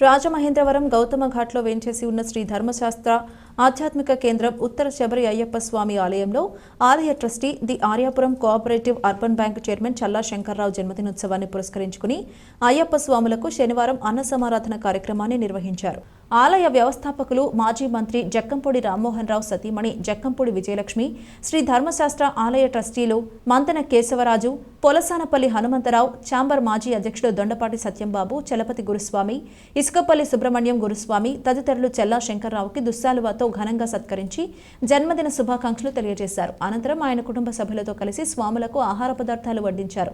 రాజమహేంద్రవరం గౌతమ ఘాట్లో వేంచేసి ఉన్న శ్రీ ధర్మశాస్త్ర ఆధ్యాత్మిక కేంద్రం ఉత్తర శబరి అయ్యప్ప స్వామి ఆలయంలో ఆలయ trustee the Aryapuram co-operative urban bank chairman Challa Shankar Rao జన్మదినోత్సవాన్ని పురస్కరించుకుని అయ్యప్ప స్వాములకు శనివారం అన్న సమారాధన కార్యక్రమాన్ని నిర్వహించారు. ఆలయ వ్యవస్థాపకులు మాజీ మంత్రి జక్కంపూడి రామ్మోహన్ రావు సతీమణి జక్కంపూడి విజయలక్ష్మి శ్రీ ధర్మశాస్త్ర ఆలయ ట్రస్టీలు మంతన కేశవరాజు పొలసానపల్లి హనుమంతరావు ఛాంబర్ మాజీ అధ్యక్షుడు దొండపాటి సత్యంబాబు చలపతి గురుస్వామి ఇసుకపల్లి సుబ్రహ్మణ్యం గురుస్వామి తదితరులు చెల్లా శంకర్రావుకి దుస్సాలువాతో ఘనంగా సత్కరించి జన్మదిన శుభాకాంక్షలు తెలియజేశారు. అనంతరం ఆయన కుటుంబ సభ్యులతో కలిసి స్వాములకు ఆహార పదార్థాలు వడ్డించారు.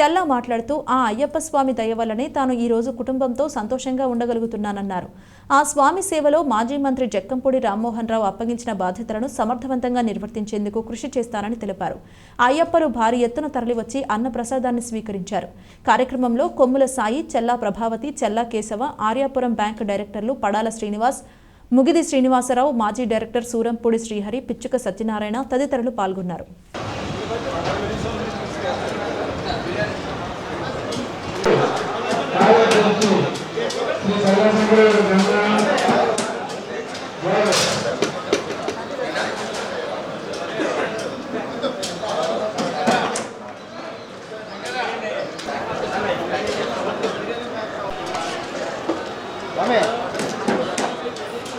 చెల్లా మాట్లాడుతూ ఆ అయ్యప్ప స్వామి దయ వల్లనే తాను ఈ రోజు కుటుంబంతో సంతోషంగా ఉండగలుగుతున్నానన్నారు. ఆ స్వామి సేవలో మాజీ మంత్రి జక్కంపూడి రామ్మోహన్ రావు అప్పగించిన బాధ్యతలను సమర్థవంతంగా నిర్వర్తించేందుకు కృషి చేస్తానని తెలిపారు. అయ్యప్పలు భారీ ఎత్తున తరలివచ్చి అన్నప్రసాదాన్ని స్వీకరించారు. కార్యక్రమంలో కొమ్ముల సాయి చెల్లా ప్రభావతి చెల్లా కేశవ ఆర్యాపురం బ్యాంక్ డైరెక్టర్లు పడాల శ్రీనివాస్ ముగిది శ్రీనివాసరావు మాజీ డైరెక్టర్ సూరంపూడి శ్రీహరి పిచ్చుక సత్యనారాయణ తదితరులు పాల్గొన్నారు. శ్రీ ダメ。